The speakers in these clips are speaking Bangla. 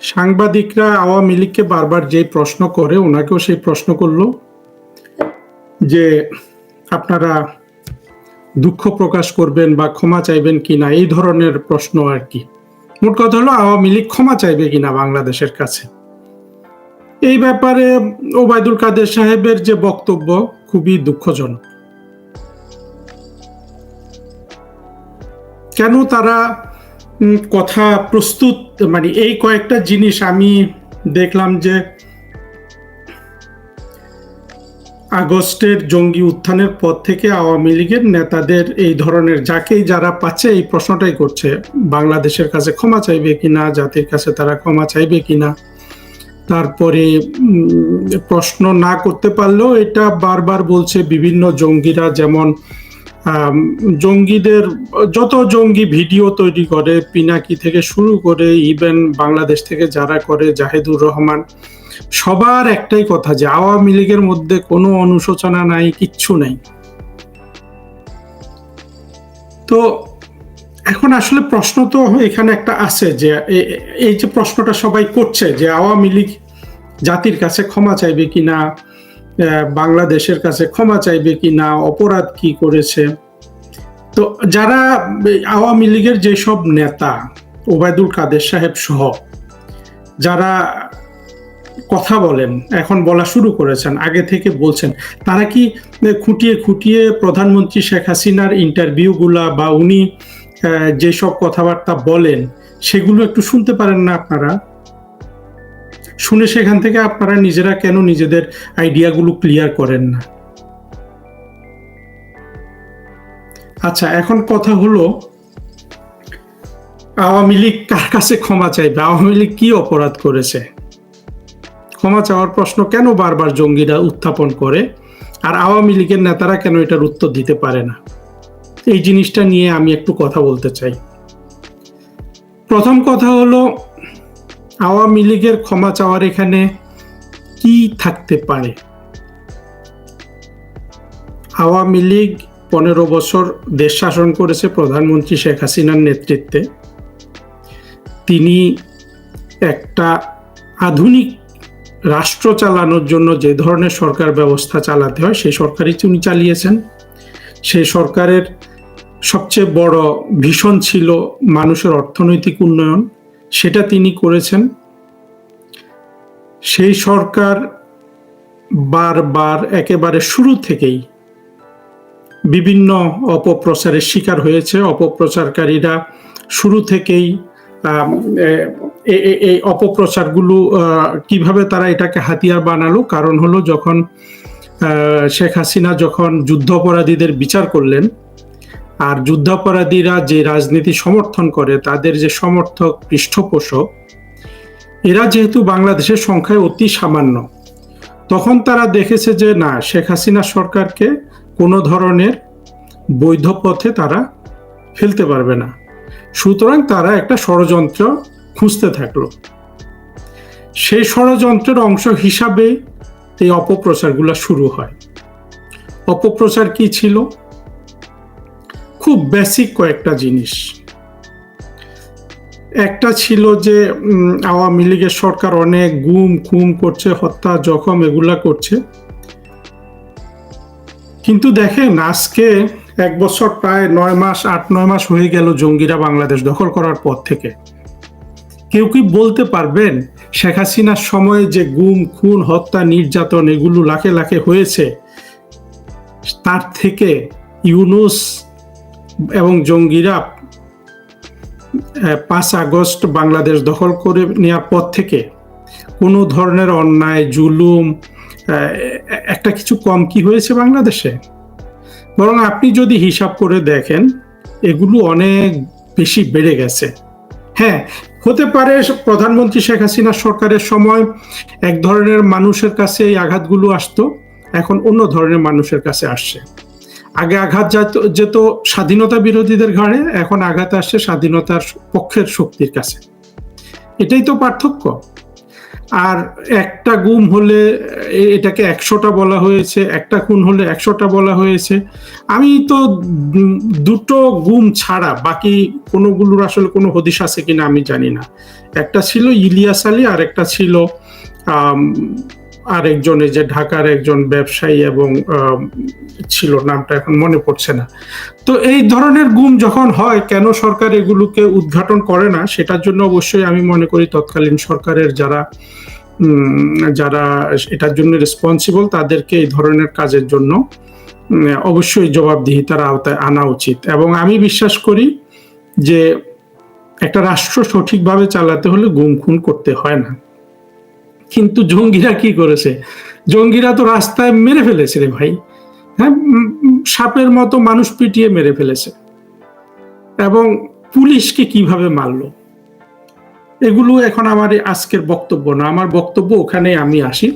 সাংবাদিকরা আওয়ামী লীগকে বারবার যে প্রশ্ন করে, ওনাকেও সেই প্রশ্ন করল যে, আপনারা দুঃখ প্রকাশ করবেন বা ক্ষমা চাইবেন কিনা এই ধরনের প্রশ্ন আর কি। মোট কথা হলো, আওয়ামী লীগ ক্ষমা চাইবে কিনা বাংলাদেশের কাছে? এই ব্যাপারে ওবায়দুল কাদের সাহেবের যে বক্তব্য খুবই দুঃখজনক। কেন তারা কথা প্রস্তুত মানে এই কয়েকটা জিনিস আমি দেখলাম যে আগস্টের জঙ্গি উত্থানের পর থেকে আওয়ামী লীগের নেতাদের এই ধরনের, যাকেই যারা পাচ্ছে এই প্রশ্নটাই করছে, বাংলাদেশের কাছে ক্ষমা চাইবে কিনা, জাতির কাছে তারা ক্ষমা চাইবে কিনা। তারপরে প্রশ্ন না করতে পারলেও এটা বারবার বলছে বিভিন্ন জঙ্গিরা, যেমন জঙ্গিদের, যত জঙ্গি ভিডিও তৈরি করে, পিনাকি থেকে শুরু করে ইভেন বাংলাদেশ থেকে যারা করে, জাহেদুর রহমান, সবার একটাই কথা যে আওয়ামী লীগের মধ্যে কোনো অনুশোচনা নাই, কিচ্ছু নাই। তো এখন আসলে প্রশ্ন তো এখানে একটা আছে যে এই যে প্রশ্নটা সবাই করছে যে আওয়ামী লীগ জাতির কাছে ক্ষমা চাইবে কিনা বাংলাদেশের কাছে ক্ষমা চাইবে কি না, অপরাধ কি করেছে। তো যারা আওয়ামী লীগের যেসব নেতা, ওবায়দুল কাদের সাহেব সহ, যারা কথা বলেন, এখন বলা শুরু করেছেন, আগে থেকে বলছেন, তারা কি খুঁটিয়ে খুঁটিয়ে প্রধানমন্ত্রী শেখ হাসিনার ইন্টারভিউগুলা বা উনি যেসব কথাবার্তা বলেন, সেগুলো একটু শুনতে পারেন না আপনারা? শুনে সেখান থেকে আপনারা নিজেরা কেন নিজেদের আইডিয়াগুলো ক্লিয়ার করেন না? আচ্ছা এখন কথা হলো, আওয়ামী লীগ কার কাছে ক্ষমা চাইবে? আওয়ামী লীগ কি অপরাধ করেছে? ক্ষমা চাওয়ার প্রশ্ন কেন বারবার জঙ্গিরা উত্থাপন করে? আর আওয়ামী লীগের নেতারা কেন এটার উত্তর দিতে পারে না? এই জিনিসটা নিয়ে আমি একটু কথা বলতে চাই। প্রথম কথা হলো আওয়ামী লীগের ক্ষমা চাওয়ার এখানে কি থাকতে পারে? আওয়ামী লীগ পনেরো বছর দেশ শাসন করেছে প্রধানমন্ত্রী শেখ হাসিনার নেতৃত্বে। তিনি একটা আধুনিক রাষ্ট্র চালানোর জন্য যে ধরনের সরকার ব্যবস্থা চালাতে হয়, সেই সরকারই তিনি চালিয়েছেন। সেই সরকারের সবচেয়ে বড় ভীষণ ছিল মানুষের অর্থনৈতিক উন্নয়ন। সেটা তিনি করেছেন। সেই সরকার বারবার একেবারে শুরু থেকেই বিভিন্ন অপপ্রচারের শিকার হয়েছে। অপপ্রচারকারীরা শুরু থেকেই এই অপপ্রচারগুলো কীভাবে তারা এটাকে হাতিয়ার বানালো? কারণ হলো যখন শেখ হাসিনা যখন যুদ্ধাপরাধীদের বিচার করলেন আর যুদ্ধাপরাধীরা যে রাজনীতি সমর্থন করে, তাদের যে সমর্থক পৃষ্ঠপোষক, এরা যেহেতু বাংলাদেশের সংখ্যায় অতি সামান্য, তখন তারা দেখেছে যে না, শেখ হাসিনা সরকারকে কোনো ধরনের বৈধ পথে তারা ফেলতে পারবে না। সুতরাং তারা একটা ষড়যন্ত্র খুঁজতে থাকল। সেই ষড়যন্ত্রের অংশ হিসাবে এই অপপ্রচারগুলো শুরু হয়। অপপ্রচার কি ছিল? খুব বেসিক কয়েকটা জিনিস। একটা ছিল যে আওয়ামী লীগের সরকার অনেক গুম, খুম করছে, হত্যা, জখম এগুলা করছে। কিন্তু দেখেন, আজকে এক বছর প্রায় নয় মাস, আট, নয় মাস হয়ে গেল জঙ্গিরা বাংলাদেশ দখল করার পর থেকে। কেউ কি বলতে পারবেন, শেখ হাসিনার সময়ে যে গুম, খুন, হত্যা, নির্যাতন এগুলো লাখে লাখে হয়েছে, তার থেকে ইউনুস এবং জঙ্গিরা পাঁচ আগস্ট বাংলাদেশ দখল করে নেওয়ার পর থেকে কোনো ধরনের অন্যায়, জুলুম একটা কিছু কম কি হয়েছে বাংলাদেশে? বরং আপনি যদি হিসাব করে দেখেন, এগুলো অনেক বেশি বেড়ে গেছে। হ্যাঁ হতে পারে প্রধানমন্ত্রী শেখ হাসিনা সরকারের সময় এক ধরনের মানুষের কাছে এই আঘাতগুলো আসতো, এখন অন্য ধরনের মানুষের কাছে আসছে। আগে আঘাত যেত স্বাধীনতা বিরোধীদের ঘাড়ে, এখন আঘাত আসছে স্বাধীনতার পক্ষের শক্তির কাছে। এটাই তো পার্থক্য। আর একটা গুম হলে এটাকে একশোটা বলা হয়েছে, একটা খুন হলে একশোটা বলা হয়েছে। আমি তো দুটো গুম ছাড়া, বাকি কোনোগুলোর আসলে কোনো হদিশ আছে কিনা আমি জানি না। একটা ছিল ইলিয়াস আলী আর একটা ছিল আরেকজন এই যে ঢাকার একজন ব্যবসায়ী এবং ছিল, নামটা এখন মনে পড়ছে না। তো এই ধরনের গুম যখন হয়, কেন সরকার এগুলোকে উদ্ঘাটন করে না? সেটার জন্য অবশ্যই আমি মনে করি তৎকালীন সরকারের যারা যারা এটার জন্য রেসপন্সিবল তাদেরকে এই ধরনের কাজের জন্য অবশ্যই জবাবদিহিতার আওতায় আনা উচিত। এবং আমি বিশ্বাস করি যে একটা রাষ্ট্র সঠিকভাবে চালাতে হলে গুম খুন করতে হয় না। কিন্তু জঙ্গিরা কি করেছে? জঙ্গিরা তো রাস্তায় মেরে ফেলেছে রে ভাই। হ্যাঁ সাপের মতো মানুষ পিটিয়ে মেরে ফেলেছে। এবং পুলিশকে কীভাবে মারলো? এগুলো এখন আমার আজকের বক্তব্য না। আমার বক্তব্য ওখানে আমি আসি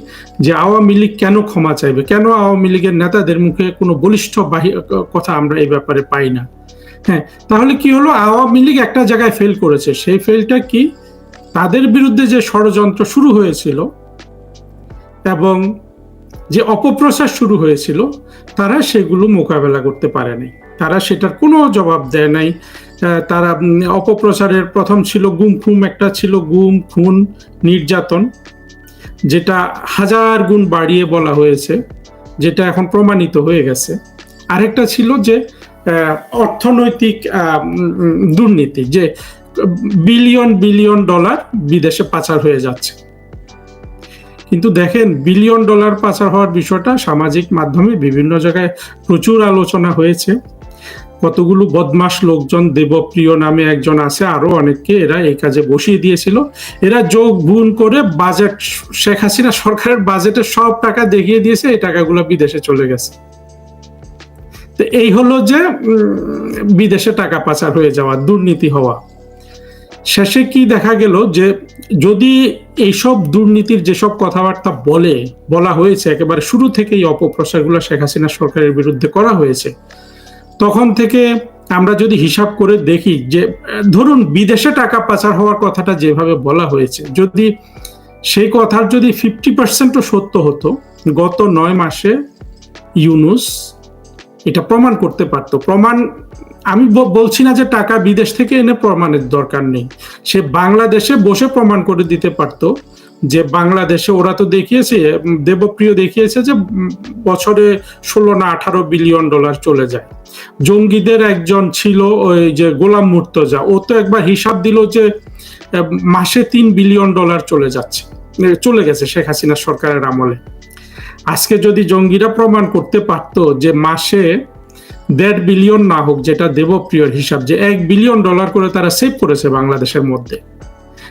যে আওয়ামী লীগ কেন ক্ষমা চাইবে? কেন আওয়ামী লীগের নেতাদের মুখে কোনো বলিষ্ঠ কথা আমরা এই ব্যাপারে পাই না? হ্যাঁ তাহলে কি হলো? আওয়ামী লীগ একটা জায়গায় ফেল করেছে। সেই ফেলটা কি? তাদের বিরুদ্ধে যে ষড়যন্ত্র শুরু হয়েছিল এবং যে অপপ্রচার শুরু হয়েছিল, তারা সেগুলো মোকাবেলা করতে পারেনি। তারা সেটার কোনো জবাব দেয় নাই। তারা অপপ্রচারের প্রথম ছিল গুম খুম একটা ছিল গুম খুন নির্যাতন, যেটা হাজার গুণ বাড়িয়ে বলা হয়েছে, যেটা এখন প্রমাণিত হয়ে গেছে। আরেকটা ছিল যে অর্থনৈতিক দুর্নীতি, যে বিলিয়ন বিলিয়ন ডলার বিদেশে পাচার হয়ে যাচ্ছে। কিন্তু দেখেন, বিলিয়ন ডলার পাচার হওয়ার বিষয়টা সামাজিক মাধ্যমে বিভিন্ন জায়গায় প্রচুর আলোচনা হয়েছে। কতগুলো বদমাস লোকজন দেবপ্রিয় নামে একজন আছে, আরও অনেককে এরা এই কাজে বসিয়ে দিয়েছিল। এরা যোগ গুণ করে বাজেট, শেখ হাসিনা সরকারের বাজেটে সব টাকা দেখিয়ে দিয়েছে, এই টাকাগুলো বিদেশে চলে গেছে। তো এই হলো যে বিদেশে টাকা পাচার হয়ে যাওয়া, দুর্নীতি হওয়া। শেষে কি দেখা গেল যে যদি এইসব দুর্নীতির যেসব কথাবার্তা বলে, বলা হয়েছে, একেবারে শুরু থেকেই অপপ্রচারগুলো শেখ হাসিনা সরকারের বিরুদ্ধে করা হয়েছে, তখন থেকে আমরা যদি হিসাব করে দেখি যে, ধরুন বিদেশে টাকা পাচার হওয়ার কথাটা যেভাবে বলা হয়েছে, যদি সেই কথার যদি ফিফটি পার্সেন্টও সত্য হতো, গত নয় মাসে ইউনুস এটা প্রমাণ করতে পারতো। প্রমাণ আমি বলছি না যে টাকা বিদেশ থেকে এনে প্রমাণের দরকার নেই। সে বাংলাদেশে বসে প্রমাণ করে দিতে পারতো যে বাংলাদেশে ওরা তো দেখিয়েছে দেবপ্রিয় দেখিয়েছে যে বছরে ষোলো না আঠারো বিলিয়ন ডলার চলে যায়। জঙ্গিদের একজন ছিল ওই যে গোলাম মুর্তজা, ও তো একবার হিসাব দিল যে মাসে তিন বিলিয়ন ডলার চলে যাচ্ছে চলে গেছে শেখ হাসিনা সরকারের আমলে। আজকে যদি জঙ্গিরা প্রমাণ করতে পারতো যে মাসে দেড় বিলিয়ন না হোক, যেটা দেবপ্রিয়র হিসাব, যে এক বিলিয়ন ডলার করে তারা সেভ করেছে বাংলাদেশের মধ্যে।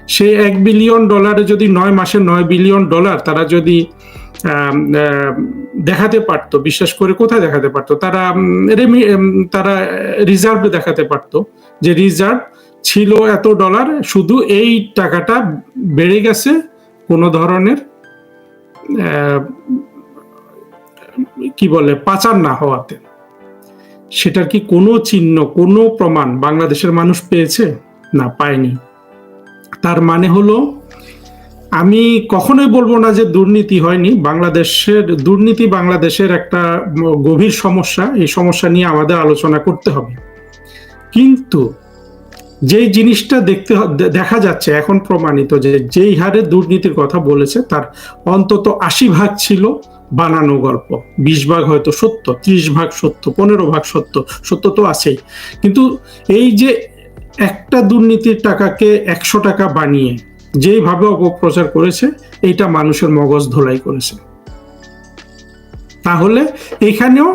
সেই এক বিলিয়ন ডলারে যদি নয় মাসে নয় বিলিয়ন ডলার তারা যদি দেখাতে পারতো, বিশ্বাস করে কোথায় দেখাতে পারতো? তারা রেমি- তারা রিজার্ভ দেখাতে পারতো যে রিজার্ভ ছিল এত ডলার, শুধু এই টাকাটা বেড়ে গেছে কোনো ধরনের কি বলে, পাচার না হওয়াতে। সেটার কি কোনো চিহ্ন, কোনো প্রমাণ বাংলাদেশের মানুষ পেয়েছে? না, পায়নি। তার মানে হলো, আমি কখনোই বলব না যে দুর্নীতি হয়নি। বাংলাদেশের, দুর্নীতি বাংলাদেশের একটা গভীর সমস্যা। এই সমস্যা নিয়ে আমাদের আলোচনা করতে হবে। কিন্তু যেই জিনিসটা দেখতে দেখা যাচ্ছে, এখন প্রমাণিত যে যেই হারে দুর্নীতির কথা বলেছে, তার অন্তত আশি ভাগ ছিল বানানো গল্প। বিশ ভাগ হয়তো সত্য, ত্রিশ ভাগ সত্য, পনেরো ভাগ সত্য সত্য তো আছেই। কিন্তু এই যে একটা দুর্নীতির টাকাকে একশো টাকা বানিয়ে যেইভাবে অপপ্রচার করেছে, এইটা মানুষের মগজ ধোলাই করেছে। তাহলে এখানেও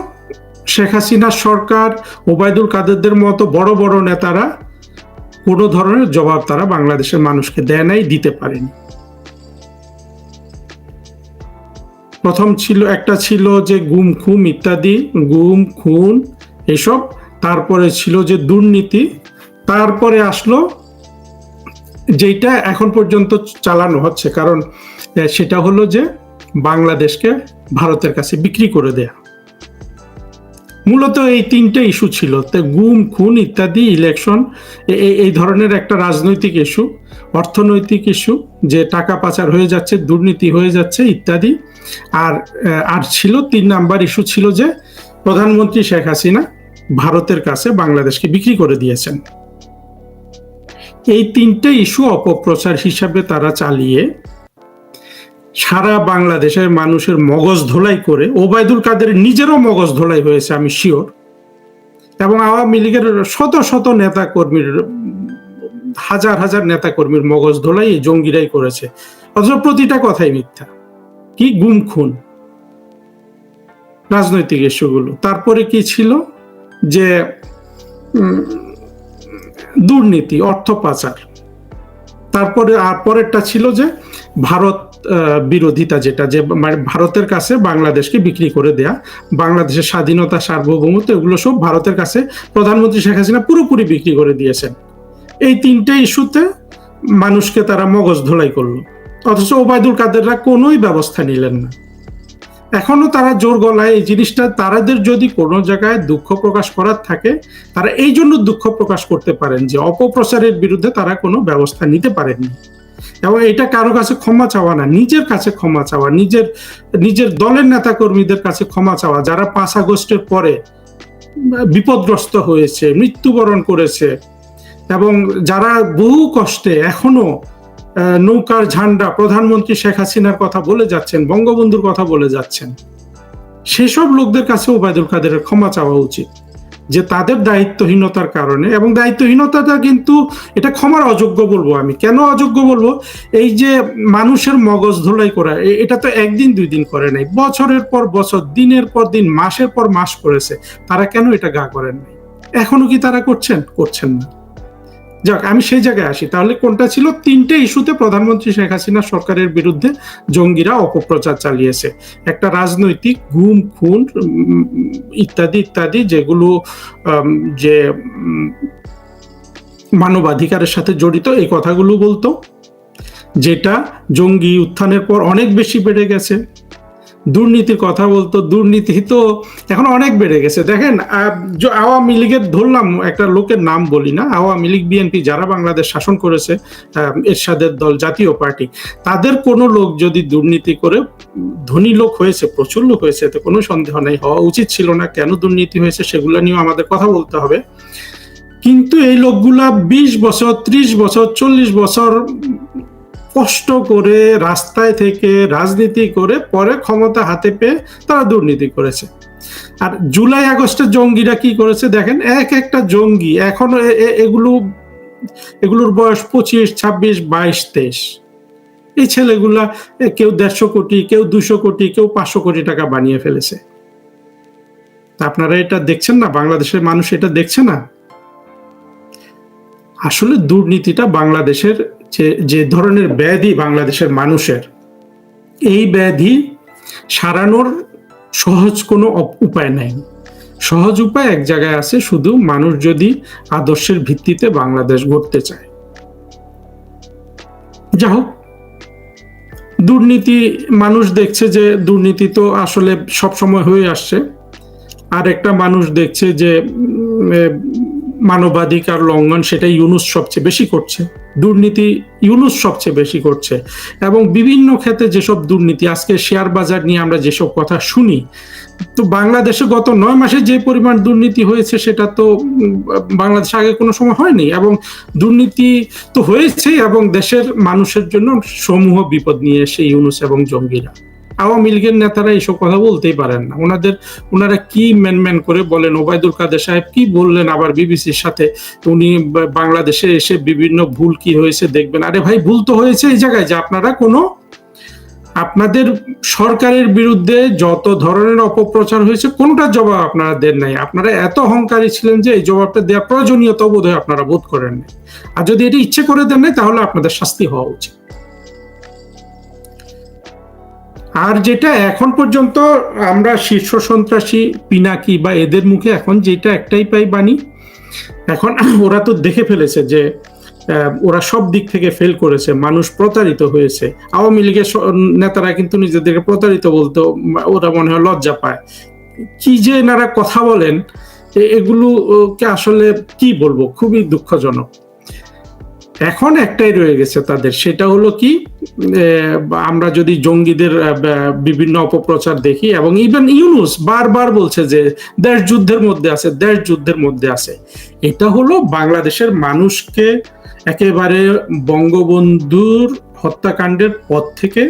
শেখ হাসিনা সরকার, ওবায়দুল কাদেরদের মতো বড় বড় নেতারা কোনো ধরনের জবাব তারা বাংলাদেশের মানুষকে দেয় নাই, দিতে পারেনি। প্রথম ছিল, একটা ছিল যে গুম খুম ইত্যাদি, গুম, খুন এসব। তারপরে ছিল যে দুর্নীতি। তারপরে আসলো যেটা এখন পর্যন্ত চালানো হচ্ছে, কারণ সেটা হলো যে বাংলাদেশকে ভারতের কাছে বিক্রি করে দেয়া। মূলত এই তিনটে ইস্যু ছিল। গুম, খুন ইত্যাদি, ইলেকশন এই ধরনের একটা রাজনৈতিক ইস্যু। অর্থনৈতিক ইস্যু, যে টাকা পাচার হয়ে যাচ্ছে, দুর্নীতি হয়ে যাচ্ছে ইত্যাদি। আর আর ছিল তিন নাম্বার ইস্যু ছিল যে প্রধানমন্ত্রী শেখ হাসিনা ভারতের কাছে বাংলাদেশকে বিক্রি করে দিয়েছেন। এই তিনটে ইস্যু অপপ্রচার হিসাবে তারা চালিয়ে সারা বাংলাদেশের মানুষের মগজ ধোলাই করে, ওবায়দুল কাদের নিজেরও মগজ ধোলাই হয়েছে, আমি শিওর এবং আওয়ামী লীগের শত শত নেতা কর্মীর হাজার হাজার নেতা কর্মীর মগজ ধোলাই এই জঙ্গিরাই করেছে। অথচ প্রতিটা কথাই মিথ্যা। কি গুম খুন? রাজনৈতিক ইস্যুগুলো। তারপরে কি ছিল? যে দুর্নীতি, অর্থ পাচার। তারপরে, আর পরেরটা ছিল যে, ভারত বিরোধিতা যেটা, যে মানে ভারতের কাছে বাংলাদেশকে বিক্রি করে দেয়া, বাংলাদেশের স্বাধীনতা, সার্বভৌমত্ব, এগুলো সব ভারতের কাছে প্রধানমন্ত্রী শেখ হাসিনা পুরোপুরি বিক্রি করে দিয়েছেন। এই তিনটে ইস্যুতে মানুষকে তারা মগজ ধোলাই করল। অথচ ওবায়দুল কাদেররা কোনোই ব্যবস্থা নিলেন না। এখনও তারা জোর গলায় এই জিনিসটা তারাদের যদি কোনো জায়গায় দুঃখ প্রকাশ করার থাকে, তারা এই জন্য দুঃখ প্রকাশ করতে পারেন যে অপপ্রচারের বিরুদ্ধে তারা কোনো ব্যবস্থা নিতে পারেননি। এবং এটা কারও কাছে ক্ষমা চাওয়া না, নিজের কাছে ক্ষমা চাওয়া, নিজের নিজের দলের নেতা কর্মীদের কাছে ক্ষমা চাওয়া, যারা পাঁচ আগস্টের পরে বিপদগ্রস্ত হয়েছে, মৃত্যুবরণ করেছে এবং যারা বহু কষ্টে এখনও নৌকার ঝান্ডা প্রধানমন্ত্রী শেখ হাসিনার কথা বলে যাচ্ছেন, বঙ্গবন্ধুর কথা বলে যাচ্ছেন, সেসব লোকদের কাছে ওবায়দুল কাদেরের ক্ষমা চাওয়া উচিত, যে তাদের দায়িত্বহীনতার কারণে এবং দায়িত্বহীনতাটা কিন্তু এটা ক্ষমার অযোগ্য বলব আমি। কেন অযোগ্য বলব? এই যে মানুষের মগজ ধোলাই করা এটা তো একদিন দুই দিন করে নাই। বছরের পর বছর, দিনের পর দিন, মাসের পর মাস করেছে, তারা কেন এটা গা করেন নাই এখনও কি তারা করছেন? করছেন না। যাক, আমি সেই জায়গায় আসি। তাহলে কোনটা ছিল? তিনটে ইস্যুতে প্রধানমন্ত্রী শেখ হাসিনা সরকারের বিরুদ্ধে জঙ্গিরা অপপ্রচার চালিয়েছে। একটা রাজনৈতিক গুম খুন ইত্যাদি ইত্যাদি, যেগুলো যে মানবাধিকারের সাথে জড়িত, এই কথাগুলো বলতো, যেটা জঙ্গি উত্থানের পর অনেক বেশি বেড়ে গেছে। দুর্নীতির কথা বলতো দুর্নীতি তো এখন অনেক বেড়ে গেছে। দেখেন আওয়ামী লীগের ধরলাম একটা লোকের নাম বলি না, আওয়ামী লীগ, বিএনপি যারা বাংলাদেশ শাসন করেছে এরশাদের দল, জাতীয় পার্টি, তাদের কোনো লোক যদি দুর্নীতি করে, ধনী লোক হয়েছে, প্রচুর লোক হয়েছে, এতে কোনো সন্দেহ নেই, হওয়া উচিত ছিল না, কেন দুর্নীতি হয়েছে সেগুলো নিয়েও আমাদের কথা বলতে হবে। কিন্তু এই লোকগুলা বিশ বছর, ত্রিশ বছর, চল্লিশ বছর কষ্ট করে রাস্তায় থেকে রাজনীতি করে পরে ক্ষমতা হাতে পেয়ে তারা দুর্নীতি করেছে। আর জুলাই আগস্টের জঙ্গিরা কি করেছে দেখেন, এক একটা জঙ্গি এখনও এগুলো, এগুলোর বয়স পঁচিশ, ছাব্বিশ, বাইশ, তেইশ। এই ছেলেগুলা কেউ দেড়শো কোটি, কেউ দুশো কোটি, কেউ পাঁচশো কোটি টাকা বানিয়ে ফেলেছে। আপনারা এটা দেখছেন না? বাংলাদেশের মানুষ এটা দেখছে না? আসলে দুর্নীতিটা বাংলাদেশের যে যে ধরনের ব্যাধি বাংলাদেশের মানুষের, এই ব্যাধি সারানোর সহজ কোনো উপায় নাই। সহজ উপায় এক জায়গায় আছে, শুধু মানুষ যদি আদর্শের ভিত্তিতে বাংলাদেশ গড়তে চায়। যা হোক, দুর্নীতি, মানুষ দেখছে যে দুর্নীতি তো আসলে সব সময় হয়ে আসছে। আর একটা মানুষ দেখছে যে মানবাধিকার লঙ্ঘন সেটা ইউনুস সবচেয়ে বেশি করছে। দুর্নীতি ইউনুস সবচেয়ে বেশি করছে। এবং বিভিন্ন ক্ষেত্রে যেসব দুর্নীতি, আজকে শেয়ার বাজার নিয়ে আমরা যেসব কথা শুনি, তো বাংলাদেশে গত নয় মাসে যে পরিমাণ দুর্নীতি হয়েছে সেটা তো বাংলাদেশে আগে কোনো সময় হয়নি। এবং দুর্নীতি তো হয়েছে এবং দেশের মানুষের জন্য সমূহ বিপদ নিয়ে এসে ইউনুস এবং জঙ্গিরা। আওয়ামী লীগের নেতারা এইসব কথা বলতেই পারেন না। ওনাদের, ওনারা কি ম্যান করে বলেন? ওবায়দুল কাদের সাহেব কি বললেন আবার বিবিসির সাথে? উনি বাংলাদেশে এসে বিভিন্ন ভুল কি হয়েছে দেখবেন। আরে ভাই, ভুল তো হয়েছে এই জায়গায় যে আপনারা কোনো, আপনাদের সরকারের বিরুদ্ধে যত ধরনের অপপ্রচার হয়েছে, কোনটার জবাব আপনারা দেন নাই। আপনারা এত অহংকারী ছিলেন যে এই জবাবটা দেওয়ার প্রয়োজনীয়তা বোধ হয় আপনারা বোধ করেন নাই। আর যদি এটি ইচ্ছে করে দেন নাই, তাহলে আপনাদের শাস্তি হওয়া উচিত। আর যেটা এখন পর্যন্ত আমরা শীর্ষ সন্ত্রাসী, পিনাকি বা এদের মুখে এখন যেটা একটাই পাই বাণী, এখন ওরা তো দেখে ফেলেছে যে ওরা সব দিক থেকে ফেল করেছে, মানুষ প্রতারিত হয়েছে। আওয়ামী লীগের নেতারা কিন্তু নিজেদেরকে প্রতারিত বলতো, ওরা মনে হয় লজ্জা পায়। কি যে এনারা কথা বলেন এগুলোকে আসলে কি বলব? খুবই দুঃখজনক। এখন একটাই রয়ে গেছে তাদের। সেটা হলো কি আমরা যদি জঙ্গিদের বিভিন্ন অপপ্রচার দেখি এবং ইভেন ইউনুস বারবার বলছে যে দেশ যুদ্ধের মধ্যে আছে, দেশ যুদ্ধের মধ্যে আছে। এটা হলো বাংলাদেশের মানুষকে একেবারে বঙ্গবন্ধুর হত্যাকাণ্ডের পর থেকে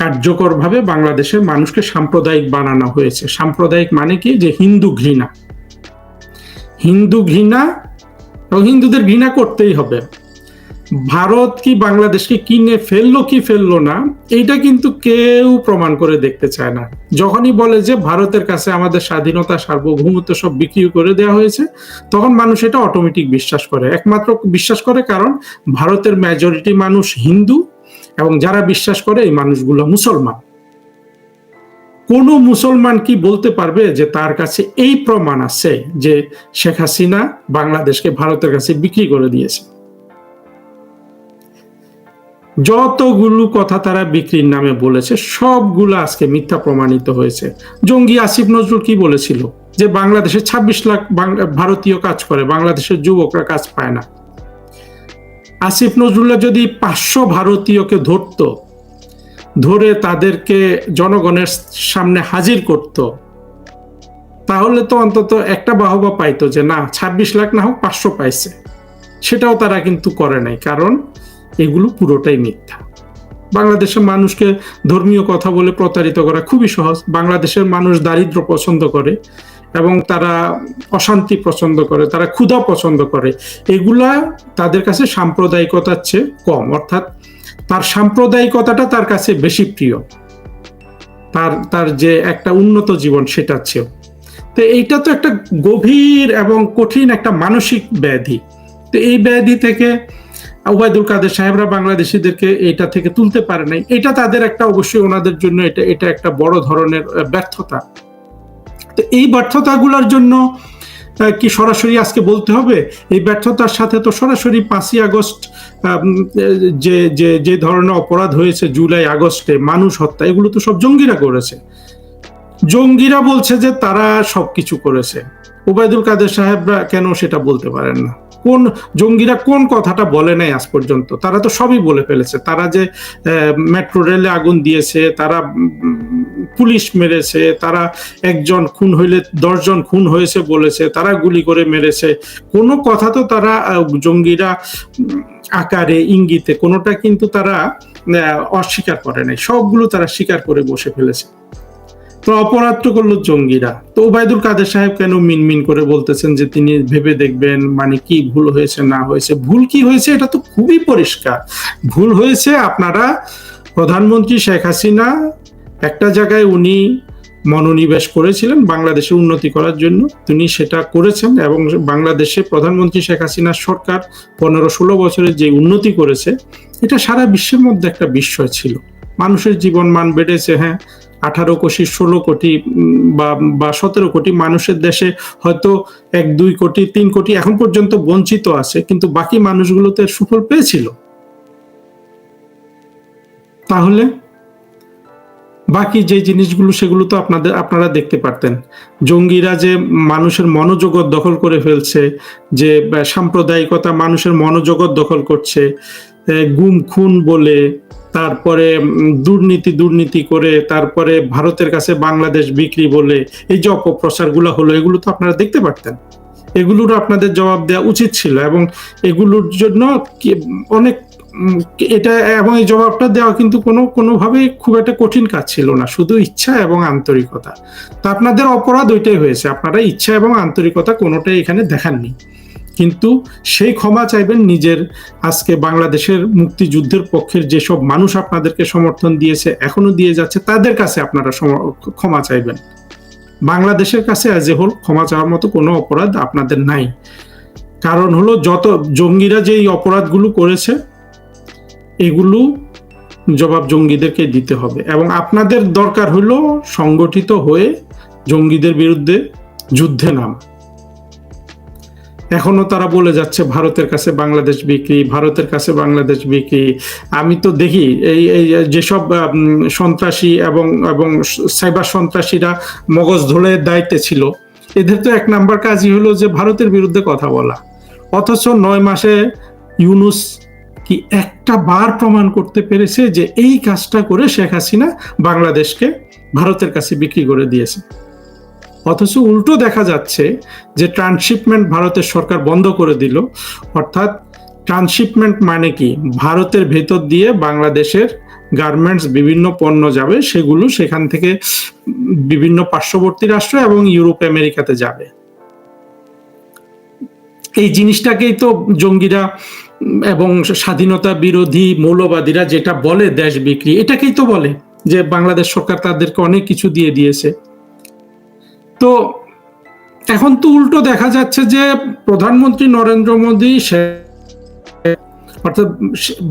কার্যকরভাবে বাংলাদেশের মানুষকে সাম্প্রদায়িক বানানো হয়েছে। সাম্প্রদায়িক মানে কি? যে হিন্দু ঘৃণা। হিন্দু ঘৃণা এবং হিন্দুদের ঘৃণা করতেই হবে। ভারত কি বাংলাদেশকে কিনে ফেলল কি ফেলল না, এইটা কিন্তু কেউ প্রমাণ করে দেখতে চায় না। যখনই বলে যে ভারতের কাছে আমাদের স্বাধীনতা, সার্বভৌমত্ব সব বিক্রি করে দেওয়া হয়েছে, তখন মানুষ এটা অটোমেটিক বিশ্বাস করে। একমাত্র বিশ্বাস করে কারণ ভারতের মেজরিটি মানুষ হিন্দু এবং যারা বিশ্বাস করে এই মানুষগুলো মুসলমান। কোন মুসলমান কি বলতে পারবে যে তার কাছে এই প্রমাণ আছে যে শেখ হাসিনা বাংলাদেশকে ভারতের কাছে বিক্রি করে দিয়েছে? যতগুলো কথা তারা বিক্রির নামে বলেছে, সবগুলো আজকে মিথ্যা প্রমাণিত হয়েছে। জঙ্গি আসিফ নজরুল কি বলেছিল? যে বাংলাদেশে ২৬ লাখ ভারতীয় কাজ করে, বাংলাদেশের যুবকরা কাজ পায় না। আসিফ নজরুল্লাহ যদি পাঁচশো ভারতীয়কে ধরতো ধরে তাদেরকে জনগণের সামনে হাজির করত। তাহলে তো অন্তত একটা বাহবা পাইতো যে, না ২৬ লাখ না হোক, পাঁচশো পাইছে। সেটাও তারা কিন্তু করে নাই, কারণ এগুলো পুরোটাই মিথ্যা। বাংলাদেশের মানুষকে ধর্মীয় কথা বলে প্রতারিত করা খুবই সহজ। বাংলাদেশের মানুষ দারিদ্র পছন্দ করে এবং তারা অশান্তি পছন্দ করে, তারা ক্ষুধা পছন্দ করে। এগুলা তাদের কাছে সাম্প্রদায়িকতার চেয়ে কম, অর্থাৎ তার সাম্প্রদায়িকতাটা তার কাছে বেশি প্রিয়। তার তার যে একটা উন্নত জীবন সেটার চেয়েও। তো এইটা তো একটা গভীর এবং কঠিন একটা মানসিক ব্যাধি। তো এই ব্যাধি থেকে ওবায়দুল কাদের সাহেবরা বাংলাদেশিদেরকে এটা থেকে তুলতে পারে নাই। এটা তাদের একটা অবশ্যই ওনাদের জন্য এটা এটা একটা বড় ধরনের ব্যর্থতা। তো এই ব্যর্থতাগুলোর জন্য কি সরাসরি আজকে বলতে হবে? এই ব্যর্থতার সাথে তো সরাসরি পাঁচই আগস্ট যে যে যে ধরনের অপরাধ হয়েছে জুলাই আগস্টে, মানুষ হত্যা, এগুলো তো সব জঙ্গিরা করেছে। জঙ্গিরা বলছে যে তারা সবকিছু করেছে। ওবায়দুল কাদের সাহেবরা কেন সেটা বলতে পারেন না? কোন, জঙ্গিরা কোন কথাটা বলে নাই আজ পর্যন্ত? তারা তো সবই বলে ফেলেছে। তারা যে মেট্রো রেলে আগুন দিয়েছে, তারা পুলিশ মেরেছে, তারা একজন খুন হইলে দশজন খুন হয়েছে বলেছে, তারা গুলি করে মেরেছে। কোনো কথা তো তারা জঙ্গিরা আকারে, ইঙ্গিতে, কোনোটা কিন্তু তারা অস্বীকার করে নাই। সবগুলো তারা স্বীকার করে বসে ফেলেছে। তো অপরাধ তো করল জঙ্গিরা। তো ওবায়দুল কাদের সাহেব কেন মিনমিন করে বলতেছেন যে তিনি ভেবে দেখবেন মানে কি ভুল হয়েছে, না হয়েছে? ভুল কি হয়েছে? এটা তো খুবই পরিষ্কার। ভুল হয়েছে আপনারা প্রধানমন্ত্রী শেখ হাসিনা একটা জায়গায় উনি মনোনিবেশ করেছিলেন বাংলাদেশের উন্নতি করার জন্য। তিনি সেটা করেছেন এবং বাংলাদেশে প্রধানমন্ত্রী শেখ হাসিনার সরকার পনেরো ষোলো বছরের যে উন্নতি করেছে, এটা সারা বিশ্বের মধ্যে একটা বিস্ময় ছিল। মানুষের জীবন মান বেড়েছে হ্যাঁ আঠারো কোটি, ষোলো কোটি বা বা সতেরো কোটি মানুষের দেশে হয়তো এক, দুই কোটি, তিন কোটি এখন পর্যন্ত বঞ্চিত আছে, কিন্তু বাকি মানুষগুলোতে সুফল পেয়েছিল। তাহলে বাকি যে জিনিসগুলো সেগুলো তো আপনাদের, আপনারা দেখতে পারতেন। জঙ্গিরা যে মানুষের মনোজগৎ দখল করে ফেলছে, যে সাম্প্রদায়িকতা মানুষের মনোজগৎ দখল করছে গুম, খুন বলে, তারপরে দুর্নীতি দুর্নীতি করে, তারপরে ভারতের কাছে বাংলাদেশ বিক্রি বলে, এই যে অপপ্রচারগুলো হলো, এগুলো তো আপনারা দেখতে পারতেন। এগুলোর আপনাদের জবাব দেওয়া উচিত ছিল এবং এগুলোর জন্য অনেক এটা এবং এই জবাবটা দেওয়া কিন্তু কোনো, কোনোভাবেই খুব একটা কঠিন কাজ ছিল না, শুধু ইচ্ছা এবং আন্তরিকতা। তো আপনাদের অপরাধ ওইটাই হয়েছে, আপনারা ইচ্ছা এবং আন্তরিকতা কোনোটাই এখানে দেখাননি। কিন্তু সেই ক্ষমা চাইবেন নিজের, আজকে বাংলাদেশের মুক্তিযুদ্ধের পক্ষের যেসব মানুষ আপনাদেরকে সমর্থন দিয়েছে, এখনও দিয়ে যাচ্ছে, তাদের কাছে আপনারা ক্ষমা চাইবেন। বাংলাদেশের কাছে অ্যাজ এ হোল ক্ষমা চাওয়ার মতো কোনো অপরাধ আপনাদের নাই। কারণ হলো যত জঙ্গিরা যে এই অপরাধগুলো করেছে এগুলো জবাব জঙ্গিদেরকে দিতে হবে এবং আপনাদের দরকার হলো সংগঠিত হয়ে জঙ্গিদের বিরুদ্ধে যুদ্ধে নাম। এখনও তারা বলে যাচ্ছে, ভারতের কাছে বাংলাদেশ বিক্রি, ভারতের কাছে বাংলাদেশ বিক্রি। আমি তো দেখি এই এই যেসব সন্ত্রাসী এবং এবং সাইবার সন্ত্রাসীরা মগজ ধোলের দায়িত্বে ছিল, এদের তো এক নাম্বার কাজই হলো যে ভারতের বিরুদ্ধে কথা বলা। অথচ নয় মাসে ইউনুস কি একটা বার প্রমাণ করতে পেরেছে যে এই কাজটা করে শেখ হাসিনা বাংলাদেশকে ভারতের কাছে বিক্রি করে দিয়েছে। অথচ উল্টো দেখা যাচ্ছে যে ট্রান্সশিপমেন্ট ভারতের সরকার বন্ধ করে দিল। অর্থাৎ ট্রান্সশিপমেন্ট মানে কি? ভারতের ভেতর দিয়ে বাংলাদেশের গার্মেন্টস বিভিন্ন পণ্য যাবে, সেগুলো সেখান থেকে বিভিন্ন পার্শ্ববর্তী রাষ্ট্র এবং ইউরোপ, আমেরিকাতে যাবে। এই জিনিসটাকেই তো জঙ্গিরা এবং স্বাধীনতা বিরোধী মৌলবাদীরা যেটা বলে দেশ বিক্রি, এটাকেই তো বলে যে বাংলাদেশ সরকার তাদেরকে অনেক কিছু দিয়ে দিয়েছে। তো এখন তো উল্টো দেখা যাচ্ছে যে প্রধানমন্ত্রী নরেন্দ্র মোদী, সে অর্থাৎ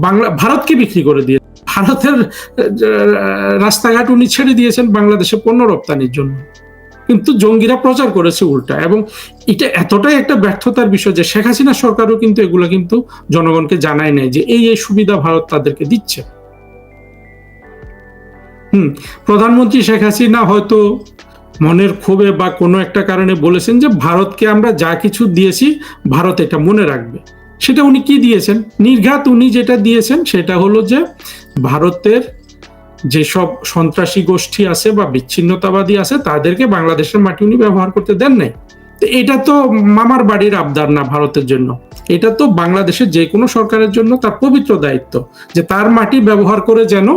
বাংলা, ভারতকে বিক্রি করে দিয়ে, ভারতের রাস্তাঘাট উনি ছেড়ে দিয়েছেন বাংলাদেশে পণ্য রপ্তানির জন্য। কিন্তু জঙ্গিরা প্রচার করেছে উল্টা। এবং এটা এতটাই একটা ব্যর্থতার বিষয় যে শেখ হাসিনা সরকারও কিন্তু এগুলো কিন্তু জনগণকে জানায় নাই যে এই এই সুবিধা ভারত তাদেরকে দিচ্ছে। হুম, প্রধানমন্ত্রী শেখ হাসিনা হয়তো মনের ক্ষোভে বা কোনো একটা কারণে বলেছেন যে ভারতকে আমরা যা কিছু দিয়েছি, ভারত এটা মনে রাখবে। সেটা উনি কি দিয়েছেন? নির্ঘাত উনি যেটা দিয়েছেন সেটা হলো যে ভারতের যেসব সন্ত্রাসী গোষ্ঠী আছে বা বিচ্ছিন্নতাবাদী আছে, তাদেরকে বাংলাদেশের মাটি উনি ব্যবহার করতে দেন নাই। এটা তো মামার বাড়ির আবদার না ভারতের জন্য। এটা তো বাংলাদেশের যে কোনো সরকারের জন্য তার পবিত্র দায়িত্ব, যে তার মাটি ব্যবহার করে যেন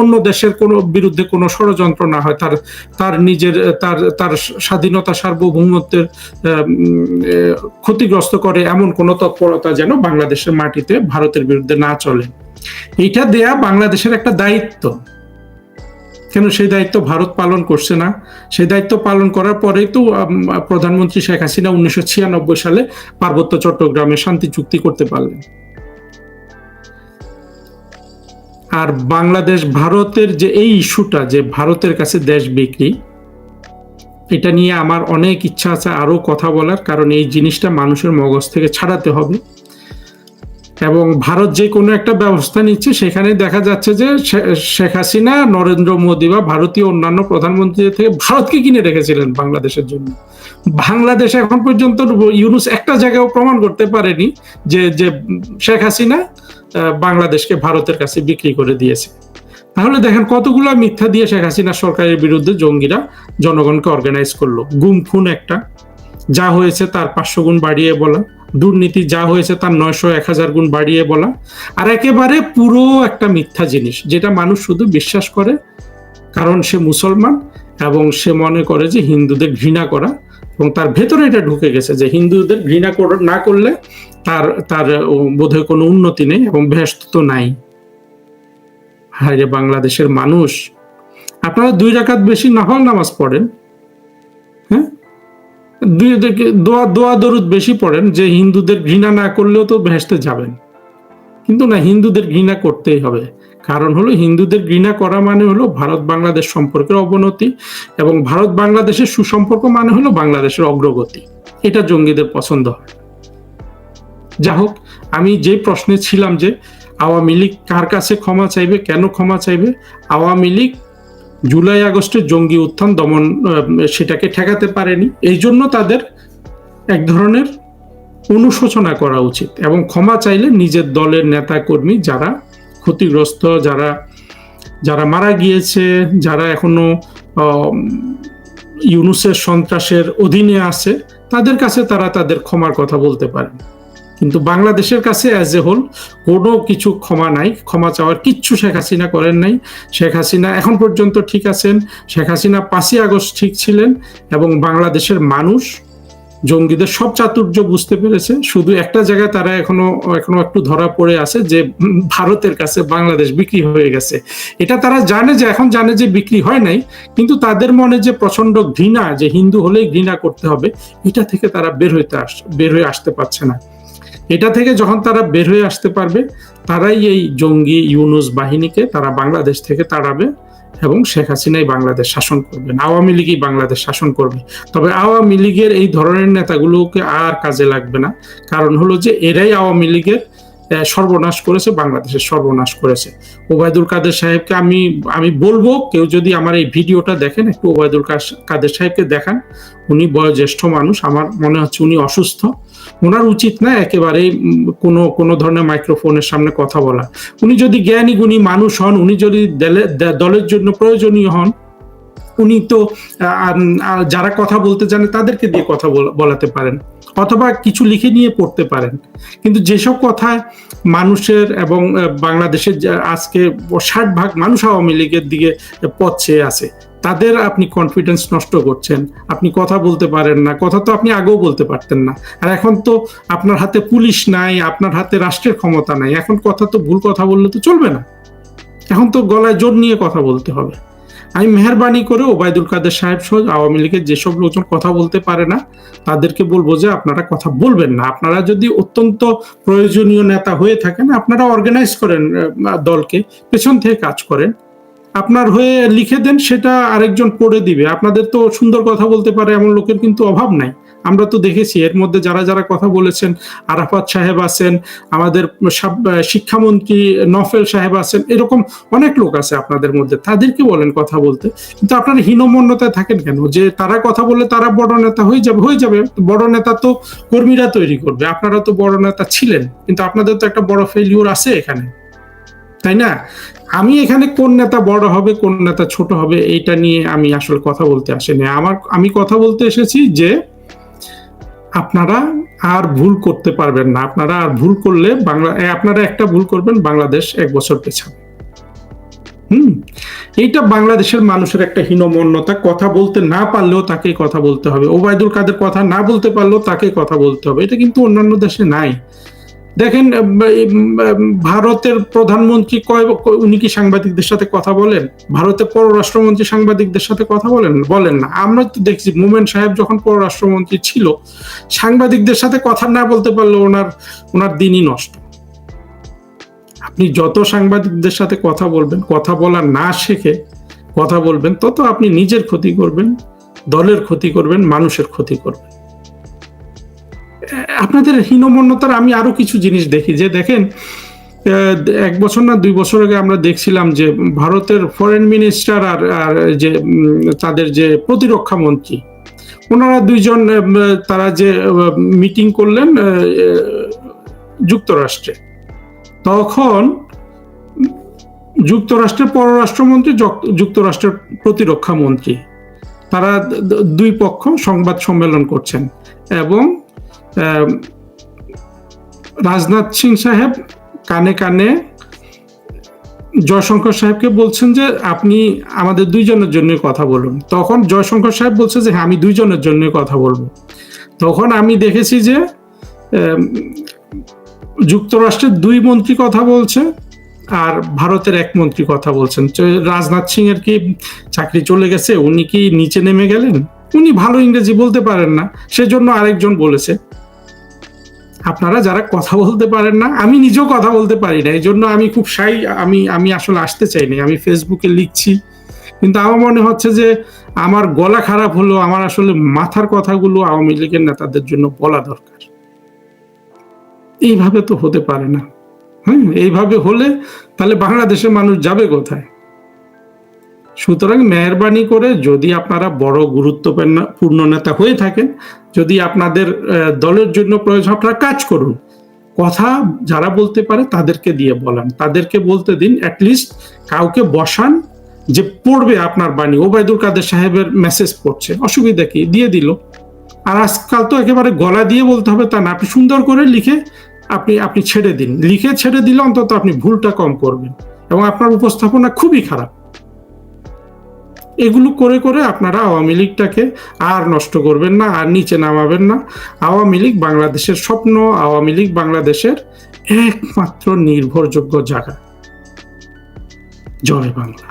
অন্য দেশের কোনো বিরুদ্ধে কোনো ষড়যন্ত্র না হয়। তার তার নিজের, তার তার স্বাধীনতা সার্বভৌমত্বের ক্ষতিগ্রস্ত করে এমন কোনো তৎপরতা যেন বাংলাদেশের মাটিতে ভারতের বিরুদ্ধে না চলে। এটা দেয়া বাংলাদেশের একটা দায়িত্ব। কেন সেই দায়িত্ব ভারত পালন করছে না? সেই দায়িত্ব পালন করার পরেই তো প্রধানমন্ত্রী শেখ হাসিনা উনিশশো সালে পার্বত্য চট্টগ্রামে শান্তি চুক্তি করতে পারলেন। আর বাংলাদেশ, ভারতের যে এই ইস্যুটা, যে ভারতের কাছে দেশ বিক্রি, এটা নিয়ে আমার অনেক ইচ্ছা আছে আরও কথা বলার, কারণ এই জিনিসটা মানুষের মগজ থেকে ছাড়াতে হবে। এবং ভারত যে কোনো একটা ব্যবস্থা নিচ্ছে, সেখানে দেখা যাচ্ছে যে শেখ হাসিনা, নরেন্দ্র মোদী বা ভারতীয় অন্যান্য প্রধানমন্ত্রী থেকে ভারতকে কিনে রেখেছিলেন বাংলাদেশের জন্য। বাংলাদেশ এখন পর্যন্ত ইউনুস একটা জায়গাও প্রমাণ করতে পারেনি যে যে শেখ হাসিনা বাংলাদেশকে ভারতের কাছে বিক্রি করে দিয়েছে। তাহলে দেখেন কতগুলো মিথ্যা দিয়ে শেখ হাসিনা সরকারের বিরুদ্ধে জঙ্গিরা জনগণকে অর্গানাইজ করল। গুম খুন একটা, যা হয়েছে তার পাঁচশো গুণ বাড়িয়ে বলা। দুর্নীতি যা হয়েছে তার নয়শো এক হাজার গুণ বাড়িয়ে বলা। আর একেবারে পুরো একটা মিথ্যা জিনিস, যেটা মানুষ শুধু বিশ্বাস করে কারণ সে মুসলমান এবং সে মনে করে যে হিন্দুদের ঘৃণা করা এবং তার ভেতরে এটা ঢুকে গেছে যে হিন্দুদের ঘৃণা না করলে তার তার বোধহয় কোনো উন্নতি নেই এবং ভেস্ত তো নাই। হায় বাংলাদেশের মানুষ। আপনারা দুই রাকাত বেশি নফল নামাজ পড়েন হ্যাঁ? দোয়া দোয়া দরুদ বেশি পড়েন যে হিন্দুদের ঘৃণা না করলেও তো ভেসতে যাবেন। কিন্তু না, হিন্দুদের ঘৃণা করতেই হবে। কারণ হলো হিন্দুদের ঘৃণা করা মানে হলো ভারত বাংলাদেশ সম্পর্কের অবনতি এবং ভারত বাংলাদেশের সুসম্পর্ক মানে হলো বাংলাদেশের অগ্রগতি। এটা জঙ্গিদের পছন্দ হয়। যা হোক, আমি যে প্রশ্নে ছিলাম যে আওয়ামী লীগ কার কাছে ক্ষমা চাইবে, কেন ক্ষমা চাইবে, আওয়ামী লীগ জুলাই আগস্টের জঙ্গি উত্থান দমন সেটাকে ঠেকাতে পারেনি। এই জন্য তাদের এক ধরনের অনুশোচনা করা উচিত এবং ক্ষমা চাইলে নিজের দলের নেতা কর্মী যারা ক্ষতিগ্রস্ত, যারা যারা মারা গিয়েছে, যারা এখনও ইউনুসের সন্ত্রাসের অধীনে আছে, তাদের কাছে তারা তাদের ক্ষমার কথা বলতে পারেন। কিন্তু বাংলাদেশের কাছে অ্যাজ এ হোল কোনো কিছু ক্ষমা নাই, ক্ষমা চাওয়ার কিচ্ছু শেখ হাসিনা করেন নাই। শেখ হাসিনা এখন পর্যন্ত ঠিক আছেন, শেখ হাসিনা পাঁচই আগস্ট ঠিক ছিলেন এবং বাংলাদেশের মানুষ, জঙ্গিদের সব চাতুর্য বুঝতে পেরেছে। শুধু একটা জায়গায় তারা এখনও এখনও একটু ধরা পড়ে আছে যে ভারতের কাছে বাংলাদেশ বিক্রি হয়ে গেছে। এটা তারা জানে যে, এখন জানে যে বিক্রি হয় নাই, কিন্তু তাদের মনে যে প্রচণ্ড ঘৃণা, যে হিন্দু হলেই ঘৃণা করতে হবে, এটা থেকে তারা বের হইতে আস, বের হয়ে আসতে পারছে না। এটা থেকে যখন তারা বের হয়ে আসতে পারবে, তারাই এই জঙ্গি ইউনুস বাহিনীকে তারা বাংলাদেশ থেকে তাড়াবে এবং শেখ হাসিনাই বাংলাদেশ শাসন করবেন আওয়ামী লীগই বাংলাদেশ শাসন করবে। তবে আওয়ামী লীগের এই ধরনের নেতাগুলোকে আর কাজে লাগবে না। কারণ হলো যে, এরাই আওয়ামী লীগের সর্বনাশ করেছে, বাংলাদেশের সর্বনাশ করেছে। ওবায়দুল কাদের সাহেবকে আমি আমি বলব, কেউ যদি আমার এই ভিডিওটা দেখেন, একটু ওবায়দুল কাদের সাহেবকে দেখান। উনি বয়োজ্যেষ্ঠ মানুষ, আমার মনে হচ্ছে উনি অসুস্থ। ওনার উচিত না একেবারেই উম, কোনো কোনো ধরনের মাইক্রোফোনের সামনে কথা বলা। উনি যদি জ্ঞানী গুণী মানুষ হন উনি যদি দলের জন্য প্রয়োজনীয় হন উনি তো যারা কথা বলতে জানে তাদেরকে দিয়ে কথা বল- বলাতে পারেন অথবা কিছু লিখে নিয়ে পড়তে পারেন। কিন্তু যেসব কথা মানুষের এবং বাংলাদেশের আজকে ষাট ভাগ মানুষ আওয়ামী লীগের দিকে পথ চেয়ে আছে তাদের আপনি কনফিডেন্স নষ্ট করছেন। আপনি কথা বলতে পারেন না, কথা তো আপনি আগেও বলতে পারতেন না। আর এখন তো আপনার হাতে পুলিশ নাই, আপনার হাতে রাষ্ট্রের ক্ষমতা নাই, এখন কথা তো, ভুল কথা বললে তো চলবে না। এখন তো গলায় জোর নিয়ে কথা বলতে হবে। আমি মেহরবানি করে ওবায়দুল কাদের সাহেব সহ আওয়ামী লীগের যেসব লোকজন কথা বলতে পারে না, তাদেরকে বলব যে আপনারা কথা বলবেন না। আপনারা যদি অত্যন্ত প্রয়োজনীয় নেতা হয়ে থাকেন, আপনারা অর্গানাইজ করেন দলকে, পেছন থেকে কাজ করেন। আপনার হয়ে লিখে দেন, সেটা আরেকজন পড়ে দিবে। আপনাদের তো সুন্দর কথা বলতে পারে, এমন লোকের কিন্তু অভাব নাই। আমরা তো দেখেছি, এর মধ্যে যারা যারা কথা বলেছেন, আরাফাত সাহেব আছেন, আমাদের শিক্ষামন্ত্রী নফেল সাহেব আছেন, এরকম অনেক লোক আছে আপনাদের মধ্যে। তাদেরকে বলেন কথা বলতে। কিন্তু আপনারা হীনমন্যতায় থাকেন কেন? যে তারা কথা বললে তারা বড় নেতা হয়ে যাবে হয়ে যাবে। বড় নেতা তো কর্মীরা তৈরি করবে। আপনারা তো বড় নেতা ছিলেন, কিন্তু আপনাদের তো একটা বড় ফেলিউর আছে এখানে। তাই না? আমি এখানে কোন নেতা বড় হবে, কোন নেতা ছোট হবে, এইটা নিয়ে আমি আসলে কথা বলতে আসিনি। আমার, আমি কথা বলতে এসেছি যে আপনারা আর ভুল করতে পারবেন না। আপনারা আর ভুল করলে বাংলা আপনারা একটা ভুল করবেন, বাংলাদেশ এক বছর পেছাবে। হুম? এইটা বাংলাদেশের মানুষের একটা হীনমন্যতা। কথা বলতে না পারলেও তাকে কথা বলতে হবে। ওবায়দুল কাদের কথা না বলতে পারলেও তাকে কথা বলতে হবে। এটা কিন্তু অন্যান্য দেশে নাই। দেখেন ভারতের প্রধানমন্ত্রী কয়- উনি কি সাংবাদিকদের সাথে কথা বলেন? ভারতের পররাষ্ট্রমন্ত্রী সাংবাদিকদের সাথে কথা বলেন? বলেন না। আমরা তো দেখছি, মোমেন সাহেব যখন পররাষ্ট্রমন্ত্রী ছিল, সাংবাদিকদের সাথে কথা না বলতে পারলে ওনার ওনার দিনই নষ্ট। আপনি যত সাংবাদিকদের সাথে কথা বলবেন, কথা বলা না শেখে, কথা বলবেন, তত আপনি নিজের ক্ষতি করবেন, দলের ক্ষতি করবেন, মানুষের ক্ষতি করবেন। আপনাদের হীনমন্যতার আমি আরও কিছু জিনিস দেখি। যে দেখেন এক বছর না দুই বছর আগে আমরা দেখছিলাম যে ভারতের ফরেন মিনিস্টার আর আর যে তাদের যে প্রতিরক্ষা মন্ত্রী, ওনারা দুইজন তারা যে মিটিং করলেন যুক্তরাষ্ট্রে। তখন যুক্তরাষ্ট্রের পররাষ্ট্রমন্ত্রী, যক- যুক্তরাষ্ট্রের প্রতিরক্ষা মন্ত্রী, তারা দুই পক্ষ সংবাদ সম্মেলন করছেন এবং রাজনাথ সিং সাহেব কানে কানে জয়শঙ্কর সাহেবকে বলছেন যে, আপনি আমাদের দুইজনের জন্য কথা বলুন। তখন জয়শঙ্কর সাহেব বলছে যে হ্যাঁ আমি দুইজনের জন্য কথা বলব। তখন আমি দেখেছি যে যুক্তরাষ্ট্রের দুই মন্ত্রী কথা বলছে আর ভারতের এক মন্ত্রী কথা বলছেন। রাজনাথ সিং এর কি চাকরি চলে গেছে? উনি কি নিচে নেমে গেলেন? উনি ভালো ইংরেজি বলতে পারেন না। সেজন্য আরেকজন বলেছে। আপনারা যারা কথা বলতে পারেন না, আমি নিজেও কথা বলতে পারি না এই জন্য আমি খুব সাই আমি আমি আসলে আসতে চাইনি আমি ফেসবুকে লিখছি। কিন্তু আমার মনে হচ্ছে যে আমার গলা খারাপ হলো, আমার আসলে মাথার কথাগুলো আওয়ামী লীগের নেতাদের জন্য বলা দরকার। এইভাবে তো হতে পারে না। হ্যাঁ এইভাবে হলে তাহলে বাংলাদেশের মানুষ যাবে কোথায়? সুতরাং মেহরবানি করে যদি আপনারা বড় গুরুত্বপূর্ণ নেতা হয়ে থাকেন, যদি আপনাদের দলের জন্য প্রয়োজন, আপনারা কাজ করুন। কথা যারা বলতে পারে তাদেরকে দিয়ে বলান। তাদেরকে বলতে দিন অ্যাটলিস্ট কাউকে বসান যে পড়বে আপনার বাণী। ওবায়দুল কাদের সাহেবের মেসেজ পড়ছে, অসুবিধা কি? দিয়ে দিল। আর আজকাল তো একেবারে গলা দিয়ে বলতে হবে তা না। আপনি সুন্দর করে লিখে আপনি আপনি ছেড়ে দিন। লিখে ছেড়ে দিলে অন্তত আপনি ভুলটা কম করবেন। এবং আপনার উপস্থাপনা খুবই খারাপ। এগুলো করে করে আপনারা আওয়ামী লীগটাকে আর নষ্ট করবেন না, আর নিচে নামাবেন না। আওয়ামী লীগ বাংলাদেশের স্বপ্ন, আওয়ামী লীগ বাংলাদেশের একমাত্র নির্ভরযোগ্য জায়গা। জয় বাংলা।